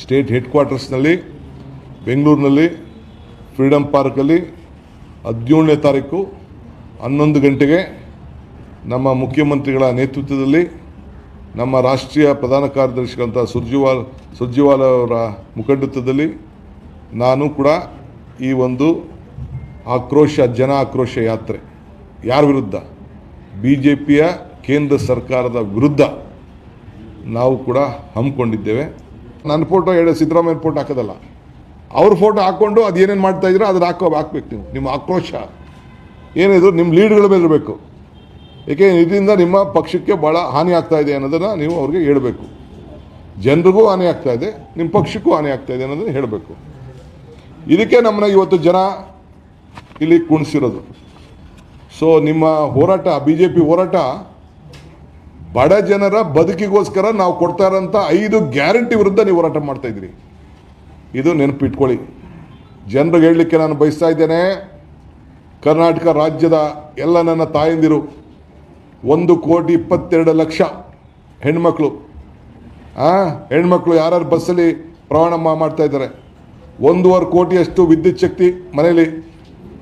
State head ಕ್ವಾರ್ಟರ್ಸ್ನಲ್ಲಿ ಬೆಂಗಳೂರಿನಲ್ಲಿ freedom ಪಾರ್ಕಲ್ಲಿ ಹದಿನೇಳನೇ ತಾರೀಕು ಹನ್ನೊಂದು ಗಂಟೆಗೆ ನಮ್ಮ ಮುಖ್ಯಮಂತ್ರಿಗಳ ನೇತೃತ್ವದಲ್ಲಿ ನಮ್ಮ ರಾಷ್ಟ್ರೀಯ ಪ್ರಧಾನ ಕಾರ್ಯದರ್ಶಿಗಳಂಥ ಸುರ್ಜಿವಾಲ್, ಸುರ್ಜಿವಾಲ ಅವರ ಮುಖಂಡತ್ವದಲ್ಲಿ ನಾನು ಕೂಡ ಈ ಒಂದು ಆಕ್ರೋಶ, ಜನ ಆಕ್ರೋಶ ಯಾತ್ರೆ ಯಾರ ವಿರುದ್ಧ? ಬಿ ಜೆ ಪಿಯ ಕೇಂದ್ರ ಸರ್ಕಾರದ ವಿರುದ್ಧ ನಾವು ಕೂಡ ಹಮ್ಮಿಕೊಂಡಿದ್ದೇವೆ. ನನ್ನ ಫೋಟೋ ಹೇಳಿ, ಸಿದ್ದರಾಮಯ್ಯ ಫೋಟೋ ಹಾಕೋದಲ್ಲ. ಅವ್ರ ಫೋಟೋ ಹಾಕ್ಕೊಂಡು ಅದು ಏನೇನು ಮಾಡ್ತಾ ಇದ್ರೆ ಅದನ್ನ ಹಾಕೋ, ಹಾಕ್ಬೇಕು ನೀವು. ನಿಮ್ಮ ಆಕ್ರೋಶ. ಏನಿದ್ರು ನಿಮ್ಮ ಲೀಡ್ಗಳ ಮೇಲೆ ಇರಬೇಕು. ಏಕೆ? ಇದರಿಂದ ನಿಮ್ಮ ಪಕ್ಷಕ್ಕೆ ಭಾಳ ಹಾನಿ ಆಗ್ತಾ ಇದೆ ಅನ್ನೋದನ್ನು ನೀವು ಅವ್ರಿಗೆ ಹೇಳಬೇಕು. ಜನರಿಗೂ ಹಾನಿ ಆಗ್ತಾ ಇದೆ ನಿಮ್ಮ ಪಕ್ಷಕ್ಕೂ ಹಾನಿ ಆಗ್ತಾ ಇದೆ ಅನ್ನೋದನ್ನು ಹೇಳಬೇಕು. ಇದಕ್ಕೆ ನಮ್ಮನ್ನ ಇವತ್ತು ಜನ ಇಲ್ಲಿ ಕುಣಿಸಿರೋದು. ಸೊ ನಿಮ್ಮ ಹೋರಾಟ ಬಿ ಜೆ ಪಿ ಹೋರಾಟ ಬಡ ಜನರ ಬದುಕಿಗೋಸ್ಕರ ನಾವು ಕೊಡ್ತಾ ಇರೋಂಥ ಐದು ಗ್ಯಾರಂಟಿ ವಿರುದ್ಧ ನೀವು ಹೋರಾಟ ಮಾಡ್ತಾ ಇದ್ದೀರಿ. ಇದು ನೆನಪಿಟ್ಕೊಳ್ಳಿ. ಜನರಿಗೆ ಹೇಳಲಿಕ್ಕೆ ನಾನು ಬಯಸ್ತಾ ಇದ್ದೇನೆ, ಕರ್ನಾಟಕ ರಾಜ್ಯದ ಎಲ್ಲ ನನ್ನ ತಾಯಂದಿರು, ಒಂದು ಕೋಟಿ ಇಪ್ಪತ್ತೆರಡು ಲಕ್ಷ ಹೆಣ್ಮಕ್ಳು, ಆ, ಹೆಣ್ಮಕ್ಳು ಯಾರ್ಯಾರು ಬಸ್ಸಲ್ಲಿ ಪ್ರಯಾಣ ಮಾಡ್ತಾ ಇದ್ದಾರೆ. ಒಂದೂವರೆ ಕೋಟಿಯಷ್ಟು ವಿದ್ಯುತ್ ಶಕ್ತಿ ಮನೆಯಲ್ಲಿ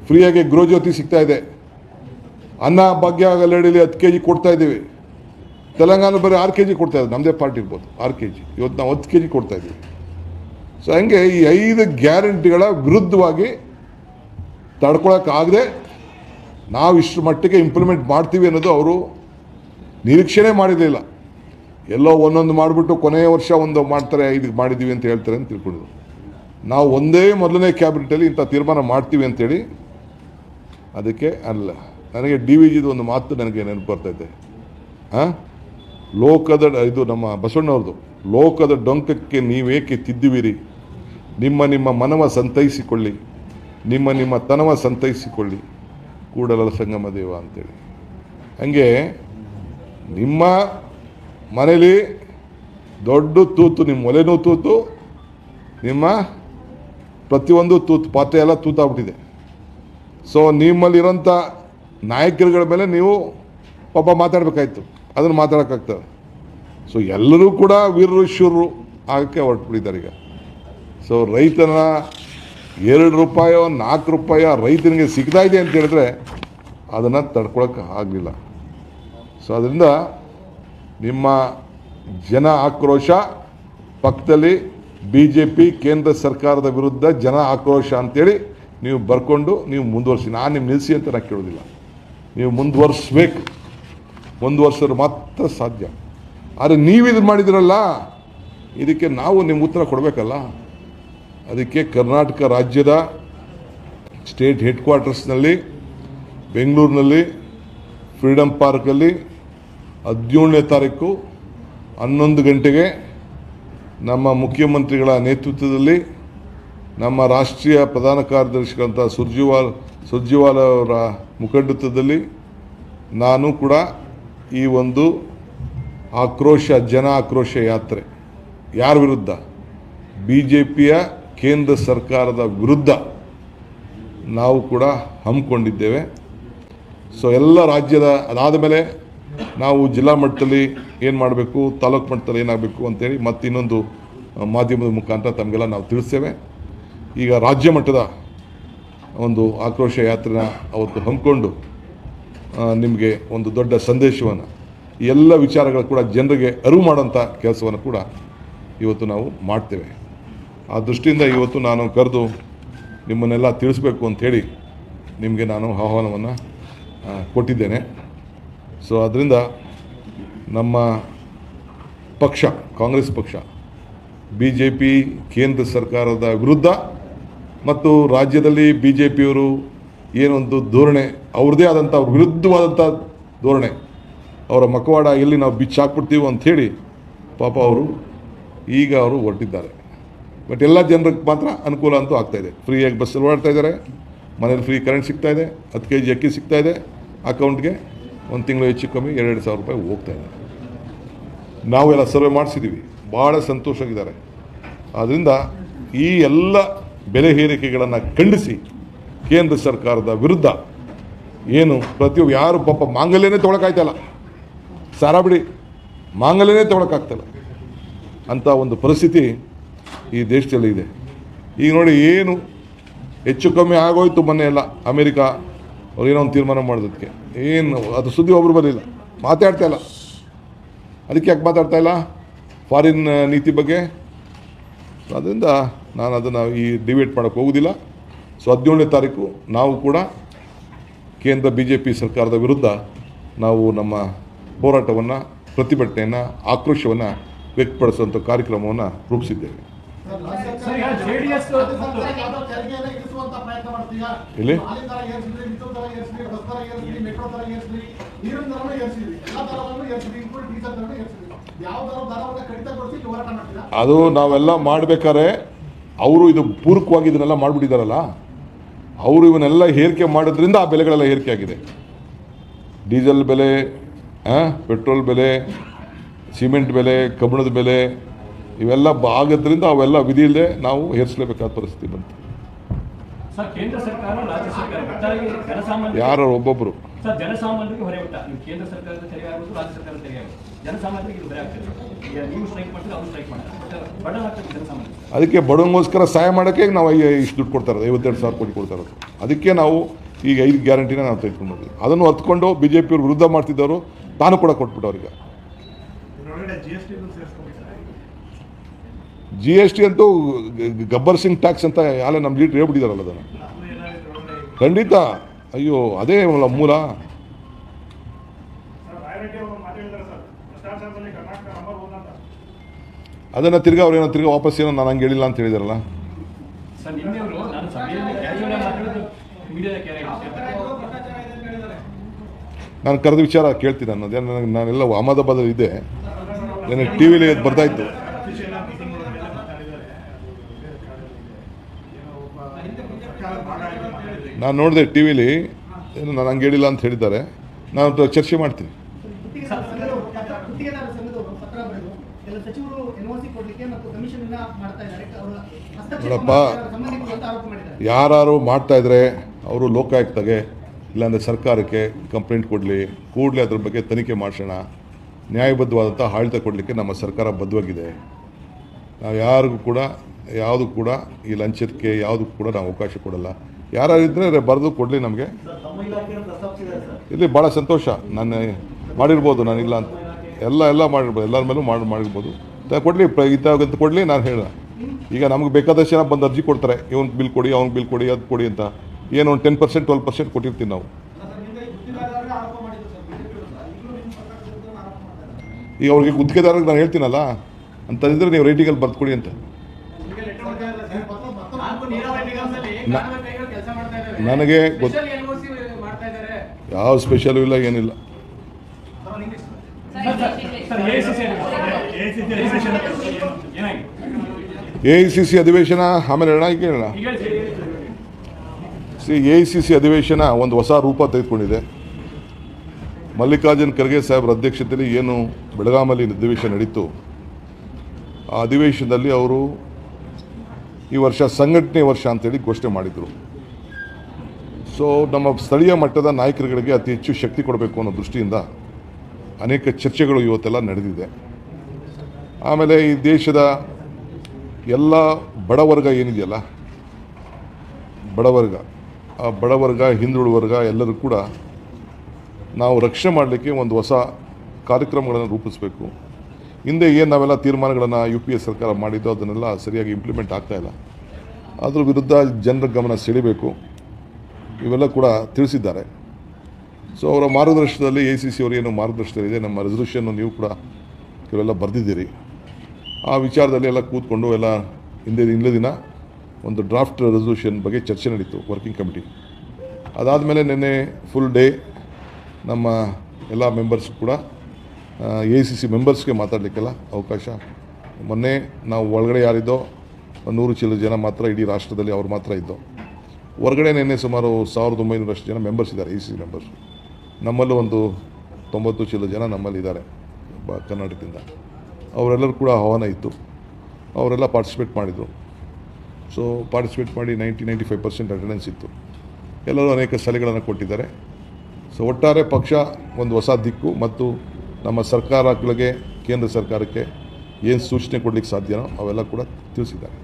ಫ್ರೀಯಾಗಿ ಗೃಹಜ್ಯೋತಿ ಸಿಗ್ತಾ ಇದೆ. ಅನ್ನ, ಭಾಗ್ಯ ಲೇಡಿಲಿ ಹತ್ತು ಕೆ ಜಿ ಕೊಡ್ತಾ ಇದ್ದೀವಿ. ತೆಲಂಗಾಣ ಬರೀ ಆರು ಕೆ ಜಿ ಕೊಡ್ತಾ ಇದ್ದಾರೆ ನಮ್ಮದೇ ಪಾರ್ಟಿ ಇರ್ಬೋದು, ಆರು ಕೆ ಜಿ ಇವತ್ತು ನಾವು ಹತ್ತು ಕೆ ಜಿ ಕೊಡ್ತಾ ಇದ್ದೀವಿ. ಸೊ ಹಂಗೆ ಈ ಐದು ಗ್ಯಾರಂಟಿಗಳ ವಿರುದ್ಧವಾಗಿ ತಡ್ಕೊಳಕ್ಕಾಗದೆ ನಾವು ಇಷ್ಟು ಮಟ್ಟಿಗೆ ಇಂಪ್ಲಿಮೆಂಟ್ ಮಾಡ್ತೀವಿ ಅನ್ನೋದು ಅವರು ನಿರೀಕ್ಷೆನೇ ಮಾಡಿರಲಿಲ್ಲ ಎಲ್ಲೋ ಒಂದೊಂದು ಮಾಡಿಬಿಟ್ಟು ಕೊನೆಯ ವರ್ಷ ಒಂದು ಮಾಡ್ತಾರೆ ಇದು ಮಾಡಿದ್ದೀವಿ ಅಂತ ಹೇಳ್ತಾರೆ ಅಂತ ತಿಳ್ಕೊಂಡಿದ್ರು. ನಾವು ಒಂದೇ ಮೊದಲನೇ ಕ್ಯಾಬಿನೆಟಲ್ಲಿ ಇಂಥ ತೀರ್ಮಾನ ಮಾಡ್ತೀವಿ ಅಂತೇಳಿ ಅದಕ್ಕೆ ಅಲ್ಲ. ನನಗೆ ಡಿ ವಿ ಜಿದು ಒಂದು ಮಾತು ನನಗೆ ನೆನಪು ಬರ್ತೈತೆ ಹಾಂ? ಲೋಕದ ಇದು ನಮ್ಮ ಬಸವಣ್ಣವ್ರದ್ದು, ಲೋಕದ ಡೊಂಕಕ್ಕೆ ನೀವೇಕೆ ತಿದ್ದುವಿರಿ? ನಿಮ್ಮ ನಿಮ್ಮ ಮನವ ಸಂತೈಸಿಕೊಳ್ಳಿ, ನಿಮ್ಮ ನಿಮ್ಮ ತನವ ಸಂತೈಸಿಕೊಳ್ಳಿ. ಕೂಡಲ ಸಂಗಮ ದೇವ ಅಂತೇಳಿ. ಹಂಗೆ ನಿಮ್ಮ ಮನೇಲಿ ದೊಡ್ಡ ತೂತು, ನಿಮ್ಮ ಒಲೆನೂ ತೂತು, ನಿಮ್ಮ ಪ್ರತಿಯೊಂದು ತೂತು, ಪಾತ್ರೆ ಎಲ್ಲ ತೂತಾಗ್ಬಿಟ್ಟಿದೆ. ಸೊ ನಿಮ್ಮಲ್ಲಿರೋಂಥ ನಾಯಕರುಗಳ ಮೇಲೆ ನೀವು ಪಾಪ ಮಾತಾಡಬೇಕಾಯ್ತು. ಅದನ್ನು ಮಾತಾಡೋಕ್ಕಾಗ್ತದೆ. ಸೊ ಎಲ್ಲರೂ ಕೂಡ ವೀರರು ಶೂರರು ಆಗಕ್ಕೆ ಹೊರಟುಬಿಟ್ಟಿದ್ದಾರೆ ಈಗ. ಸೊ ರೈತನ ಎರಡು ರೂಪಾಯೋ, ನಾಲ್ಕು ರೂಪಾಯೋ ರೈತನಿಗೆ ಸಿಗ್ತಾ ಇದೆ ಅಂತ ಹೇಳಿದ್ರೆ ಅದನ್ನು ತಡ್ಕೊಳಕ್ಕೆ ಆಗಲಿಲ್ಲ. ಸೊ ಅದರಿಂದ ನಿಮ್ಮ ಜನ ಆಕ್ರೋಶ ಪಕ್ಕದಲ್ಲಿ ಬಿ ಜೆ ಪಿ ಕೇಂದ್ರ ಸರ್ಕಾರದ ವಿರುದ್ಧ ಜನ ಆಕ್ರೋಶ ಅಂತೇಳಿ ನೀವು ಬರ್ಕೊಂಡು ನೀವು ಮುಂದುವರಿಸಿ. ನಾನು ನಿಮ್ಮ ನಿಲ್ಲಿಸಿ ಅಂತ ನಾನು ಕೇಳೋದಿಲ್ಲ. ನೀವು ಮುಂದುವರಿಸ್ಬೇಕು. ಮುಂದುವರ್ಸಿದ್ರೆ ಮಾತ್ರ ಸಾಧ್ಯ. ಆದರೆ ನೀವು ಇದು ಮಾಡಿದಿರಲ್ಲ, ಇದಕ್ಕೆ ನಾವು ನಿಮ್ಮ ಉತ್ತರ ಕೊಡಬೇಕಲ್ಲ. ಅದಕ್ಕೆ ಕರ್ನಾಟಕ ರಾಜ್ಯದ ಸ್ಟೇಟ್ ಹೆಡ್ ಕ್ವಾರ್ಟರ್ಸ್ನಲ್ಲಿ ಬೆಂಗಳೂರಿನಲ್ಲಿ ಫ್ರೀಡಮ್ ಪಾರ್ಕಲ್ಲಿ ಹದಿನೇಳನೇ ತಾರೀಕು ಹನ್ನೊಂದು ಗಂಟೆಗೆ ನಮ್ಮ ಮುಖ್ಯಮಂತ್ರಿಗಳ ನೇತೃತ್ವದಲ್ಲಿ ನಮ್ಮ ರಾಷ್ಟ್ರೀಯ ಪ್ರಧಾನ ಕಾರ್ಯದರ್ಶಿಗಳಂಥ ಸುರ್ಜಿವಾಲ್ ಸುರ್ಜಿವಾಲ ಅವರ ಮುಖಂಡತ್ವದಲ್ಲಿ ನಾನು ಕೂಡ ಈ ಒಂದು ಆಕ್ರೋಶ, ಜನ ಆಕ್ರೋಶ ಯಾತ್ರೆ ಯಾರ ವಿರುದ್ಧ? ಬಿ ಜೆ ಪಿಯ ಕೇಂದ್ರ ಸರ್ಕಾರದ ವಿರುದ್ಧ ನಾವು ಕೂಡ ಹಮ್ಮಿಕೊಂಡಿದ್ದೇವೆ. ಸೊ ಎಲ್ಲ ರಾಜ್ಯದ, ಅದಾದ ಮೇಲೆ ನಾವು ಜಿಲ್ಲಾ ಮಟ್ಟದಲ್ಲಿ ಏನು ಮಾಡಬೇಕು, ತಾಲೂಕು ಮಟ್ಟದಲ್ಲಿ ಏನಾಗಬೇಕು ಅಂತೇಳಿ ಮತ್ತೆ ಇನ್ನೊಂದು ಮಾಧ್ಯಮದ ಮುಖಾಂತರ ತಮಗೆಲ್ಲ ನಾವು ತಿಳಿಸ್ತೇವೆ. ಈಗ ರಾಜ್ಯ ಮಟ್ಟದ ಒಂದು ಆಕ್ರೋಶ ಯಾತ್ರೆನ ಅವತ್ತು ಹಮ್ಮಿಕೊಂಡು ನಿಮಗೆ ಒಂದು ದೊಡ್ಡ ಸಂದೇಶವನ್ನು ಎಲ್ಲ ವಿಚಾರಗಳು ಕೂಡ ಜನರಿಗೆ ಅರಿವು ಮಾಡೋಂಥ ಕೆಲಸವನ್ನು ಕೂಡ ಇವತ್ತು ನಾವು ಮಾಡ್ತೇವೆ. ಆ ದೃಷ್ಟಿಯಿಂದ ಇವತ್ತು ನಾನು ಕರೆದು ನಿಮ್ಮನ್ನೆಲ್ಲ ತಿಳಿಸ್ಬೇಕು ಅಂಥೇಳಿ ನಿಮಗೆ ನಾನು ಆಹ್ವಾನವನ್ನು ಕೊಟ್ಟಿದ್ದೇನೆ. ಸೊ ಅದರಿಂದ ನಮ್ಮ ಪಕ್ಷ, ಕಾಂಗ್ರೆಸ್ ಪಕ್ಷ ಬಿ ಜೆ ಪಿ ಕೇಂದ್ರ ಸರ್ಕಾರದ ವಿರುದ್ಧ ಮತ್ತು ರಾಜ್ಯದಲ್ಲಿ ಬಿ ಜೆ ಪಿಯವರು ಏನೊಂದು ಧೋರಣೆ, ಅವ್ರದ್ದೇ ಆದಂಥ ಅವ್ರ ವಿರುದ್ಧವಾದಂಥ ಧೋರಣೆ. ಅವರ ಮಕವಾಡ ಎಲ್ಲಿ ನಾವು ಬಿಚ್ಚಾಕ್ಬಿಡ್ತೀವೋ ಅಂಥೇಳಿ ಪಾಪ ಅವರು ಈಗ ಅವರು ಹೊರಟಿದ್ದಾರೆ. ಬಟ್ ಎಲ್ಲ ಜನರಿಗೆ ಮಾತ್ರ ಅನುಕೂಲ ಅಂತೂ ಆಗ್ತಾಯಿದೆ ಫ್ರೀಯಾಗಿ ಬಸ್ಸಲ್ಲಿ ಓಡಾಡ್ತಾ ಇದ್ದಾರೆ. ಮನೇಲಿ ಫ್ರೀ ಕರೆಂಟ್ ಸಿಗ್ತಾ ಇದೆ. ಹತ್ತು ಕೆ ಜಿ ಅಕ್ಕಿ ಸಿಗ್ತಾ ಇದೆ. ಅಕೌಂಟ್ಗೆ ಒಂದು ತಿಂಗಳು ಹೆಚ್ಚು ಕಮ್ಮಿ ಎರಡೆರಡು ಸಾವಿರ ರೂಪಾಯಿ ಹೋಗ್ತಾ ಇದೆ. ನಾವೆಲ್ಲ ಸರ್ವೆ ಮಾಡಿಸಿದ್ದೀವಿ ಭಾಳ ಸಂತೋಷವಾಗಿದ್ದಾರೆ ಆದ್ದರಿಂದ ಈ ಎಲ್ಲ ಬೆಲೆ ಏರಿಕೆಗಳನ್ನು ಖಂಡಿಸಿ ಕೇಂದ್ರ ಸರ್ಕಾರದ ವಿರುದ್ಧ ಏನು ಪ್ರತಿಯೊಬ್ಬ ಯಾರು ಪಾಪ ಮಾಂಗಲ್ಯನೇ ತೊಳಕಾಯ್ತಲ್ಲ ಸಾರ ಬಿಡಿ, ಮಾಂಗಲ್ಯನೇ ತೊಗೊಳಕ್ಕಾಗ್ತಲ್ಲ. ಅಂತ ಒಂದು ಪರಿಸ್ಥಿತಿ ಈ ದೇಶದಲ್ಲಿ ಇದೆ. ಈಗ ನೋಡಿ ಏನು ಹೆಚ್ಚು ಕಮ್ಮಿ ಆಗೋಯ್ತು ಮೊನ್ನೆ ಎಲ್ಲ ಅಮೇರಿಕಾ, ಅವ್ರು ಏನೋ ಒಂದು ತೀರ್ಮಾನ ಮಾಡೋದಕ್ಕೆ ಏನು, ಅದು ಸುದ್ದಿ ಒಬ್ರು ಬರಲಿಲ್ಲ. ಮಾತಾಡ್ತಾ ಇಲ್ಲ. ಅದಕ್ಕೆ ಯಾಕೆ ಮಾತಾಡ್ತಾ ಇಲ್ಲ? ಫಾರಿನ್ ನೀತಿ ಬಗ್ಗೆ. ಅದರಿಂದ ನಾನು ಅದನ್ನು ಈ ಡಿಬೇಟ್ ಮಾಡೋಕ್ಕೆ ಹೋಗೋದಿಲ್ಲ. ಸೊ ಹದಿನೇಳನೇ ತಾರೀಕು ನಾವು ಕೂಡ ಕೇಂದ್ರ ಬಿ ಜೆ ಪಿ ಸರ್ಕಾರದ ವಿರುದ್ಧ ನಾವು ನಮ್ಮ ಹೋರಾಟವನ್ನು, ಪ್ರತಿಭಟನೆಯನ್ನು, ಆಕ್ರೋಶವನ್ನು ವ್ಯಕ್ತಪಡಿಸುವಂಥ ಕಾರ್ಯಕ್ರಮವನ್ನು ರೂಪಿಸಿದ್ದೇವೆ. ಇಲ್ಲಿ ಅದು ನಾವೆಲ್ಲ ಮಾಡಬೇಕಾದ್ರೆ, ಅವರು ಇದು ಪೂರಕವಾಗಿ ಇದನ್ನೆಲ್ಲ ಮಾಡಿಬಿಟ್ಟಿದ್ದಾರಲ್ಲ ಅವರು ಇವನ್ನೆಲ್ಲ ಏರಿಕೆ ಮಾಡೋದ್ರಿಂದ ಆ ಬೆಲೆಗಳೆಲ್ಲ ಏರಿಕೆ ಆಗಿದೆ ಡೀಸೆಲ್ ಬೆಲೆ ಪೆಟ್ರೋಲ್ ಬೆಲೆ ಸಿಮೆಂಟ್ ಬೆಲೆ ಕಬ್ಬಿಣದ ಬೆಲೆ ಇವೆಲ್ಲ ಆಗೋದ್ರಿಂದ ಅವೆಲ್ಲ ವಿಧಿ ಇಲ್ಲದೆ ನಾವು ಏರಿಸಲೇಬೇಕಾದ ಪರಿಸ್ಥಿತಿ ಬಂತು. ಯಾರು ಒಬ್ಬೊಬ್ಬರು ಜನಸಾಮಾನ್ಯರಿಗೆ ಆಗ್ತದೆ. ಈಗ ನೀವು ಸ್ಟ್ರೈಕ್ ಮಾಡ್ತೀರಿ ಅವ್ರು ಸ್ಟ್ರೈಕ್ ಮಾಡ್ತಾರೆ. ಆಗ್ತದೆ ಜನಸಾಮಾನ್ಯ. ಅದಕ್ಕೆ ಬಡವನಿಗೋಸ್ಕರ ಸಹಾಯ ಮಾಡೋಕ್ಕೆ ನಾವು ಐ- ಇಷ್ಟು ದುಡ್ಡು ಕೊಡ್ತಾರೆ ಇರೋದು ಐವತ್ತೆರಡು ಸಾವಿರ ಕೋಟಿ ಕೊಡ್ತಾ ಇರೋದು. ಅದಕ್ಕೆ ನಾವು ಈಗ ಐದು ಗ್ಯಾರಂಟಿನ ನಾವು ತೆಗೆದುಕೊಂಡು ಅದನ್ನು ಹತ್ಕೊಂಡು ಬಿ ಜೆ ಪಿಯವ್ರು ವಿರುದ್ಧ ಮಾಡ್ತಿದ್ದವರು ತಾನು ಕೂಡ ಕೊಟ್ಬಿಟ್ಟು ಅವ್ರಿಗೆ ಜಿ ಎಸ್ ಟಿ ಅಂತೂ ಗಬ್ಬರ್ ಸಿಂಗ್ ಟ್ಯಾಕ್ಸ್ ಅಂತ ಯಾರೇ ನಮ್ಮ ಲೀಡ್ರ್ ಹೇಳ್ಬಿಟ್ಟಿದಾರಲ್ಲ ಅದನ್ನು. ಅದು ಖಂಡಿತ. ಅಯ್ಯೋ ಅದೇ ಮೂಲ. ಅದನ್ನು ತಿರ್ಗಾ ಅವ್ರೇನೋ ಏನೋ ತಿರ್ಗಾ ವಾಪಸ್ ಏನೋ ನಾನು ಹಂಗೆ ಹೇಳಿಲ್ಲ ಅಂತ ಹೇಳಿದಾರಲ್ಲ? ನಾನು ಕರೆದ ವಿಚಾರ ಕೇಳ್ತೀನಿ ಅನ್ನೋದು. ಏನು ನನಗೆ ನಾನೆಲ್ಲ ಅಹಮದಾಬಾದಲ್ಲಿ ಇದೆ ನನಗೆ ಟಿ ವಿಲಿ ಬರ್ತಾ ಇತ್ತು. ಏನೋ ನಾನು ನೋಡಿದೆ ಟಿ ವಿಲಿ ಏನು ನಾನು ಹಂಗೆ ಹೇಳಿಲ್ಲ ಅಂತ ಹೇಳಿದ್ದಾರೆ. ನಾನು ಚರ್ಚೆ ಮಾಡ್ತೀನಿ ಗುತ್ತಿಗೆದಾರ ಸಂಘದವರು ಪತ್ರ- ಗುತ್ತಿಗೆದಾರ ಸಂಘದವರು ಪತ್ರ ಬರೆದು ಎಲ್ಲ ಸಚಿವರು ಎನ್ಒಸಿ ಕೊಡ್ಲಿಕ್ಕೆ ಮತ್ತು ಕಮಿಷನ್ ಅನ್ನ ಮಾಡ್ತಾ ಇದ್ದಾರೆ ಅವರ ಹಸ್ತಕ್ಷೇಪ ನೋಡಪ್ಪ. ಯಾರು ಮಾಡ್ತಾ ಇದ್ರೆ ಅವರು ಲೋಕಾಯುಕ್ತಗೆ, ಇಲ್ಲಾಂದರೆ ಸರ್ಕಾರಕ್ಕೆ ಕಂಪ್ಲೇಂಟ್ ಕೊಡಲಿ, ಕೂಡಲೇ ಅದ್ರ ಬಗ್ಗೆ ತನಿಖೆ ಮಾಡಿಸೋಣ. ನ್ಯಾಯಬದ್ಧವಾದಂಥ ಆಡಳಿತ ಕೊಡಲಿಕ್ಕೆ ನಮ್ಮ ಸರ್ಕಾರ ಬದ್ಧವಾಗಿದೆ. ನಾವು ಯಾರಿಗೂ ಕೂಡ, ಯಾವುದು ಕೂಡ ಈ ಲಂಚಕ್ಕೆ ಯಾವುದಕ್ಕೂ ಕೂಡ ನಾವು ಅವಕಾಶ ಕೊಡಲ್ಲ. ಯಾರು ಇದ್ರೆ ಬರೆದು ಕೊಡಲಿ ನಮಗೆ. ಇಲ್ಲಿ ಭಾಳ ಸಂತೋಷ. ನಾನು ಮಾಡಿರ್ಬೋದು ಇಲ್ಲ ಅಂತ. ಎಲ್ಲ ಎಲ್ಲ ಮಾಡಿರ್ಬೋದು. ಎಲ್ಲರ ಮೇಲೂ ಮಾಡಿ, ಮಾಡಿರ್ಬೋದು. ಕೊಡಲಿ ಇದ್ದಾಗ ಕೊಡಲಿ, ನಾನು ಹೇಳ ಈಗ ನಮ್ಗೆ ಬೇಕಾದಷ್ಟು ಜನ ಬಂದು ಅರ್ಜಿ ಕೊಡ್ತಾರೆ ಇವನ್ ಬಿಲ್ ಕೊಡಿ ಅವ್ನಿಗೆ ಬಿಲ್ ಕೊಡಿ ಅದು ಕೊಡಿ ಅಂತ ಏನು ಒಂದು ಟೆನ್ ಪರ್ಸೆಂಟ್ ಟ್ವೆಲ್ ಪರ್ಸೆಂಟ್ ಕೊಟ್ಟಿರ್ತೀವಿ ನಾವು ಈಗ ಅವ್ರಿಗೆ ಗುತ್ತಿಗೆದಾರರಿಗೆ ನಾನು ಹೇಳ್ತೀನಲ್ಲ ಅಂತಂದಿದ್ರೆ ನೀವು ರೈಟಿಂಗಲ್ಲಿ ಬರ್ದು ಕೊಡಿ ಅಂತ ನನಗೆ ಗೊತ್ತು ಯಾವ ಸ್ಪೆಷಲು ಇಲ್ಲ ಏನಿಲ್ಲ ಸರ್ ಎ ಸಿ ಸಿ ಏನಾಗಿದೆ ಎ ಐ ಸಿ ಸಿ ಅಧಿವೇಶನ ಆಮೇಲೆ ಹೇಳೋಣ ಈಗ ಹೇಳೋಣ C A I C C ಅಧಿವೇಶನ ಒಂದು ಹೊಸ ರೂಪ ತೆಗೆದುಕೊಂಡಿದೆ. ಮಲ್ಲಿಕಾರ್ಜುನ್ ಖರ್ಗೆ ಸಾಹೇಬ್ರ ಅಧ್ಯಕ್ಷತೆಯಲ್ಲಿ ಏನು ಬೆಳಗಾಮಲ್ಲಿ ಅಧಿವೇಶನ ನಡೀತು ಆ ಅಧಿವೇಶನದಲ್ಲಿ ಅವರು ಈ ವರ್ಷ ಸಂಘಟನೆ ವರ್ಷ ಅಂತೇಳಿ ಘೋಷಣೆ ಮಾಡಿದರು. ಸೊ ನಮ್ಮ ಸ್ಥಳೀಯ ಮಟ್ಟದ ನಾಯಕರುಗಳಿಗೆ ಅತಿ ಹೆಚ್ಚು ಶಕ್ತಿ ಕೊಡಬೇಕು ಅನ್ನೋ ದೃಷ್ಟಿಯಿಂದ ಅನೇಕ ಚರ್ಚೆಗಳು ಇವತ್ತೆಲ್ಲ ನಡೆದಿದೆ. ಆಮೇಲೆ ಈ ದೇಶದ ಎಲ್ಲ ಬಡವರ್ಗ ಏನಿದೆಯಲ್ಲ ಬಡವರ್ಗ ಆ ಬಡವರ್ಗ ಹಿಂದುಳಿದ ವರ್ಗ ಎಲ್ಲರೂ ಕೂಡ ನಾವು ರಕ್ಷಣೆ ಮಾಡಲಿಕ್ಕೆ ಒಂದು ಹೊಸ ಕಾರ್ಯಕ್ರಮಗಳನ್ನು ರೂಪಿಸಬೇಕು. ಹಿಂದೆ ಏನು ನಾವೆಲ್ಲ ತೀರ್ಮಾನಗಳನ್ನು ಯು ಪಿ ಎ ಸರ್ಕಾರ ಮಾಡಿದ್ದೋ ಅದನ್ನೆಲ್ಲ ಸರಿಯಾಗಿ ಇಂಪ್ಲಿಮೆಂಟ್ ಆಗ್ತಾಯಿಲ್ಲ ಅದ್ರ ವಿರುದ್ಧ ಜನರ ಗಮನ ಸೆಳಿಬೇಕು. ಇವೆಲ್ಲ ಕೂಡ ತಿಳಿಸಿದ್ದಾರೆ. ಸೊ ಅವರ ಮಾರ್ಗದರ್ಶನದಲ್ಲಿ ಎ ಸಿ ಸಿ ಅವರು ಏನು ಮಾರ್ಗದರ್ಶನ ಇದೆ, ನಮ್ಮ ರೆಸಲ್ಯೂಷನ್ನು ನೀವು ಕೂಡ ಕೆಲವೆಲ್ಲ ಬರೆದಿದ್ದೀರಿ. ಆ ವಿಚಾರದಲ್ಲಿ ಎಲ್ಲ ಕೂತ್ಕೊಂಡು ಎಲ್ಲ ಹಿಂದೆ ಹಿಂದಿನ ದಿನ ಒಂದು ಡ್ರಾಫ್ಟ್ ರೆಸಲ್ಯೂಷನ್ ಬಗ್ಗೆ ಚರ್ಚೆ ನಡೀತು ವರ್ಕಿಂಗ್ ಕಮಿಟಿ ಅದಾದಮೇಲೆ ನಿನ್ನೆ ಫುಲ್ ಡೇ ನಮ್ಮ ಎಲ್ಲ ಮೆಂಬರ್ಸ್ ಕೂಡ ಎ ಸಿ ಸಿ ಮೆಂಬರ್ಸ್ಗೆ ಮಾತಾಡಲಿಕ್ಕೆಲ್ಲ ಅವಕಾಶ. ಮೊನ್ನೆ ನಾವು ಒಳಗಡೆ ಯಾರಿದ್ದೋ, ನೂರು ಚಿಲ್ಲರೆ ಜನ ಮಾತ್ರ ಇಡೀ ರಾಷ್ಟ್ರದಲ್ಲಿ ಅವ್ರು ಮಾತ್ರ ಇದ್ದೋ. ಹೊರಗಡೆ ನಿನ್ನೆ ಸುಮಾರು ಸಾವಿರದ ಒಂಬೈನೂರಷ್ಟು ಜನ ಮೆಂಬರ್ಸ್ ಇದ್ದಾರೆ ಎ ಸಿ ಸಿ ಮೆಂಬರ್ಸ್ ನಮ್ಮಲ್ಲೂ ಒಂದು ತೊಂಬತ್ತು ಚಿಲ್ಲರೆ ಜನ ನಮ್ಮಲ್ಲಿ ಇದ್ದಾರೆ ಕರ್ನಾಟಕದಿಂದ. ಅವರೆಲ್ಲರೂ ಕೂಡ ಆಹ್ವಾನ ಇತ್ತು. ಅವರೆಲ್ಲ ಪಾರ್ಟಿಸಿಪೇಟ್ ಮಾಡಿದರು. ಸೊ ಪಾರ್ಟಿಸಿಪೇಟ್ ಮಾಡಿ ninety ninety five percent attendance ಇತ್ತು. ಎಲ್ಲರೂ ಅನೇಕ ಸಲಹೆಗಳನ್ನು ಕೊಟ್ಟಿದ್ದಾರೆ. ಸೊ ಒಟ್ಟಾರೆ ಪಕ್ಷ ಒಂದು ಹೊಸ ದಿಕ್ಕು ಮತ್ತು ನಮ್ಮ ಸರ್ಕಾರಗಳಿಗೆ, ಕೇಂದ್ರ ಸರ್ಕಾರಕ್ಕೆ ಏನು ಸೂಚನೆ ಕೊಡಲಿಕ್ಕೆ ಸಾಧ್ಯನೋ ಅವೆಲ್ಲ ಕೂಡ ತಿಳಿಸಿದ್ದಾರೆ.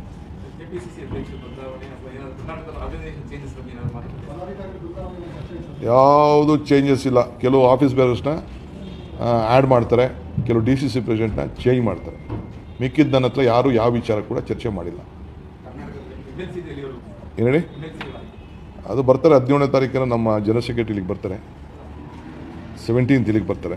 ಯಾವುದು ಚೇಂಜಸ್ ಇಲ್ಲ. ಕೆಲವು ಆಫೀಸ್ ಬೇರರ್ಸ್ನ ಆ್ಯಡ್ ಮಾಡ್ತಾರೆ. ಕೆಲವು ಡಿ ಸಿ ಸಿ ಪ್ರೆಸಿಡೆಂಟ್ನ ಚೇಂಜ್ ಮಾಡ್ತಾರೆ. ಮಿಕ್ಕಿದ್ದ ನನ್ನ ಹತ್ರ ಯಾರು ಯಾವ ವಿಚಾರ ಕೂಡ ಚರ್ಚೆ ಮಾಡಿಲ್ಲ. ಏನು ಹೇಳಿ? ಅದು ಬರ್ತಾರೆ, ಹದಿನೇಳನೇ ತಾರೀಕಿನ ನಮ್ಮ ಜನರಲ್ ಸೆಕ್ರೆಟರಿ ಬರ್ತಾರೆ. ಸೆವೆಂಟೀನ್ತ್ ಇಲ್ಲಿಗೆ ಬರ್ತಾರೆ.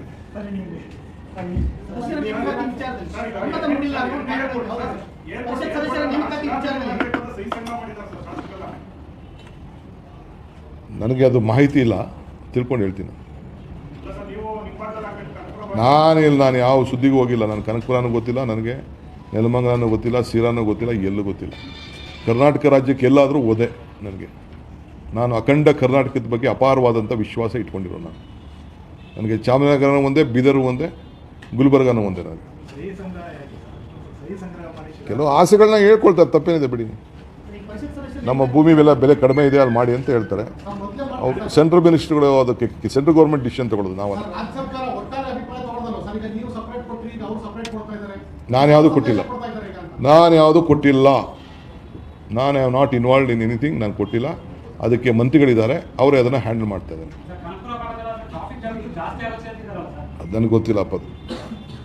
ನನಗೆ ಅದು ಮಾಹಿತಿ ಇಲ್ಲ. ತಿಳ್ಕೊಂಡು ಹೇಳ್ತೀನಿ ಇಲ್ಲ ಸರ್ ನೀವು ನಿಮ್ಮ ಭಾಗದಲ್ಲಿ ಆ ಕಡೆ ಕನಕಪುರ ಭಾಗ- ನಾನಿಲ್ಲ ನಾನು ಯಾವ ಸುದ್ದಿಗೂ ಹೋಗಿಲ್ಲ. ನಾನು ಕನಕಪುರನೂ ಗೊತ್ತಿಲ್ಲ ನನಗೆ ನೆಲಮಂಗಲನೂ ಗೊತ್ತಿಲ್ಲ ಸೀರಾನೂ ಗೊತ್ತಿಲ್ಲ ಎಲ್ಲೂ ಗೊತ್ತಿಲ್ಲ. ಕರ್ನಾಟಕ ರಾಜ್ಯಕ್ಕೆ ಎಲ್ಲಾದರೂ ಓದೆ ನನಗೆ. ನಾನು ಅಖಂಡ ಕರ್ನಾಟಕದ ಬಗ್ಗೆ ಅಪಾರವಾದಂಥ ವಿಶ್ವಾಸ ಇಟ್ಕೊಂಡಿರೋ ನಾನು. ನನಗೆ ಚಾಮರಾಜನಗರ ಒಂದೇ ಬೀದರು ಒಂದೇ ಗುಲ್ಬರ್ಗನೂ ಒಂದೇ ನನಗೆ. ಕೆಲವು ಆಸೆಗಳನ್ನ ಹೇಳ್ಕೊಳ್ತಾರೆ ತಪ್ಪೇನಿದೆ ಬಿಡಿ. ನಮ್ಮ ಭೂಮಿ ಬೆಲೆ ಬೆಲೆ ಕಡಿಮೆ ಇದೆ ಅಲ್ಲಿ ಮಾಡಿ ಅಂತ ಹೇಳ್ತಾರೆ. ಅವ್ರು ಸೆಂಟ್ರಲ್ ಮಿನಿಸ್ಟ್ರುಗಳು ಅದಕ್ಕೆ ಸೆಂಟ್ರಲ್ ಗೌರ್ಮೆಂಟ್ ಡಿಸಿಷನ್ ತಗೊಳ್ಳೋದು ನಾವು ಸರ್, ಸರ್ಕಾರ ಒಟ್ಟಾರೆ ಅಭಿಪ್ರಾಯ ತಗೊಳ್ಳೋದಲ್ಲ ಸರ್ ಈಗ ನೀವು ಸಪರೇಟ್ ಕೊಟ್ರಿ ಈಗ ಅವ್ರು ಸಪರೇಟ್ ಇದ್ದಾರೆ. ನಾನು ಯಾವುದು ಕೊಟ್ಟಿಲ್ಲ. ನಾನು ಯಾವುದು ಕೊಟ್ಟಿಲ್ಲ. ನಾನು have not involved in anything ನಾನು ಕೊಟ್ಟಿಲ್ಲ. ಅದಕ್ಕೆ ಮಂತ್ರಿಗಳಿದ್ದಾರೆ ಅವರೇ ಅದನ್ನು ಹ್ಯಾಂಡಲ್ ಮಾಡ್ತಾ ಇದ್ದಾರೆ. ಅದು ನನಗೆ ಗೊತ್ತಿಲ್ಲಪ್ಪ ಅದು.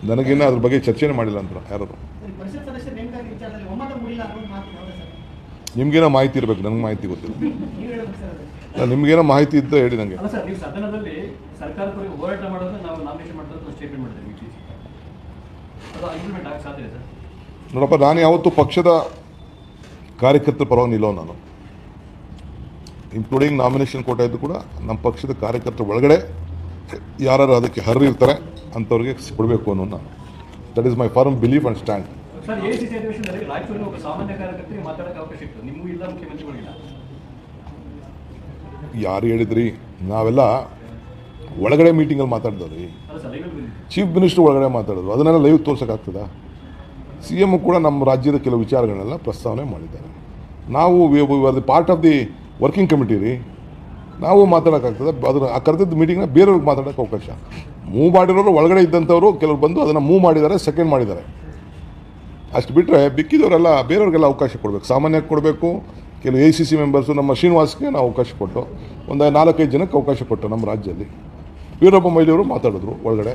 ನನಗಿನ್ನ ಅದ್ರ ಬಗ್ಗೆ ಚರ್ಚೆನೇ ಮಾಡಿಲ್ಲ ಅಂತ ಯಾರು ಈ ಪರಿಷತ್ ಸದಸ್ಯರ ನೇಮಕಾತಿ ವಿಚಾರದಲ್ಲಿ ಒಮ್ಮತ ಮೂಡಿಲ್ಲ ಅನ್ನೋ ಮಾತು ಹೌದಾ ಸರ್ ನಿಮ್ಗೇನೋ ಮಾಹಿತಿ ಇರಬೇಕು ನನಗೆ ಮಾಹಿತಿ ಗೊತ್ತಿಲ್ಲ. ಅಲ್ಲ, ನಿಮ್ಗೇನೋ ಮಾಹಿತಿ ಇದ್ದ ಹೇಳಿ ನನಗೆ ನೋಡಪ್ಪ ನಾನು ಯಾವತ್ತು ಪಕ್ಷದ ಕಾರ್ಯಕರ್ತರ ಪರವಾಗಿ ನಿಲ್ಲೋ ನಾನು. ಇನ್ಕ್ಲೂಡಿಂಗ್ ನಾಮಿನೇಷನ್ ಕೊಟ್ಟ ಇದ್ದು ಕೂಡ ನಮ್ಮ ಪಕ್ಷದ ಕಾರ್ಯಕರ್ತರ ಒಳಗಡೆ ಯಾರು ಅದಕ್ಕೆ ಹರ್ರಿರ್ತಾರೆ ಅಂಥವ್ರಿಗೆ ಕೊಡಬೇಕು ಅನ್ನೋ ನಾನು. That is my firm believe and stand sir A C C ಅಧಿವೇಶನದಲ್ಲಿ ರಾಯಚೂರಿನ ಒಬ್ಬ ಸಾಮಾನ್ಯ ಕಾರ್ಯಕರ್ತರಿಗೆ ಅವಕಾಶ ಇತ್ತು. ನಿಮಗೂ ಇಲ್ಲ ಮುಖ್ಯಮಂತ್ರಿಗಳಿಲ್ಲ ಯಾರು ಹೇಳಿದ್ರಿ? ನಾವೆಲ್ಲ ಒಳಗಡೆ ಮೀಟಿಂಗಲ್ಲಿ ಮಾತಾಡ್ದವ್ರಿ. ಚೀಫ್ ಮಿನಿಸ್ಟರ್ ಒಳಗಡೆ ಮಾತಾಡೋದು. ಅದನ್ನೆಲ್ಲ ಲೈವ್ ತೋರ್ಸೋಕ್ಕಾಗ್ತದ ಸಿ ಎಂ ಕೂಡ ನಮ್ಮ ರಾಜ್ಯದ ಕೆಲವು ವಿಚಾರಗಳನ್ನೆಲ್ಲ ಪ್ರಸ್ತಾವನೆ ಮಾಡಿದ್ದಾರೆ. ನಾವು part of the working committee ರೀ. ನಾವು ಮಾತಾಡೋಕ್ಕಾಗ್ತದೆ ಅದನ್ನು ಆ ಕರೆದಿದ್ದ ಮೀಟಿಂಗ್ನ ಬೇರೆಯವ್ರಿಗೆ ಮಾತಾಡೋಕ್ಕೆ ಅವಕಾಶ. ಮೂವ್ ಮಾಡಿರೋರು ಒಳಗಡೆ ಇದ್ದಂಥವ್ರು ಕೆಲವರು ಬಂದು ಅದನ್ನು ಮೂವ್ ಮಾಡಿದ್ದಾರೆ ಸೆಕೆಂಡ್ ಮಾಡಿದ್ದಾರೆ. ಅಷ್ಟು ಬಿಟ್ಟರೆ ಬಿಕ್ಕಿದವರೆಲ್ಲ ಬೇರೆಯವ್ರಿಗೆಲ್ಲ ಅವಕಾಶ ಕೊಡಬೇಕು. ಸಾಮಾನ್ಯಕ್ಕೆ ಕೊಡಬೇಕು. ಕೆಲವು ಎ ಸಿ ಸಿ ಮೆಂಬರ್ಸು ನಮ್ಮ ಶ್ರೀನಿವಾಸ್ಗೆ ನಾವು ಅವಕಾಶ ಕೊಟ್ಟು ಒಂದು ನಾಲ್ಕೈದು ಜನಕ್ಕೆ ಅವಕಾಶ ಕೊಟ್ಟು ನಮ್ಮ ರಾಜ್ಯದಲ್ಲಿ. ವೀರಪ್ಪ ಮೊಯ್ಲಿಯವರು ಮಾತಾಡಿದ್ರು ಒಳಗಡೆ.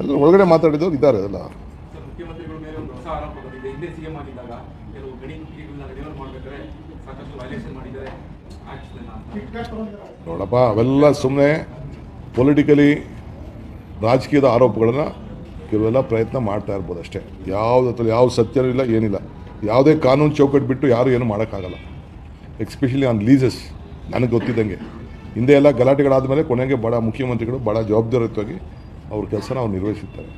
ಎಲ್ಲ ಒಳಗಡೆ ಮಾತಾಡಿದವ್ರು ಇದ್ದಾರೆ ಅದೆಲ್ಲ ನೋಡಪ್ಪ ಅವೆಲ್ಲ ಸುಮ್ಮನೆ ಪೊಲಿಟಿಕಲಿ ರಾಜಕೀಯದ ಆರೋಪಗಳನ್ನು ಕೆಲವೆಲ್ಲ ಪ್ರಯತ್ನ ಮಾಡ್ತಾ ಇರ್ಬೋದು ಅಷ್ಟೇ. ಯಾವುದ್ರಲ್ಲಿ ಯಾವ ಸತ್ಯನೂ ಇಲ್ಲ, ಏನಿಲ್ಲ. ಯಾವುದೇ ಕಾನೂನು ಚೌಕಟ್ಟು ಬಿಟ್ಟು ಯಾರು ಏನು ಮಾಡೋಕ್ಕಾಗಲ್ಲ. ಎಕ್ಸ್ಪೆಷಲಿ ಆನ್ ಲೀಸಸ್ ನನಗೆ ಗೊತ್ತಿದ್ದಂಗೆ. ಹಿಂದೆ ಎಲ್ಲ ಗಲಾಟೆಗಳಾದ ಮೇಲೆ ಕೊನೆಗೆ ಬಡ ಮುಖ್ಯಮಂತ್ರಿಗಳು ಭಾಳ ಜವಾಬ್ದಾರಿಯುತವಾಗಿ ಅವ್ರ ಕೆಲಸನ ಅವ್ರು ನಿರ್ವಹಿಸುತ್ತಾರೆ.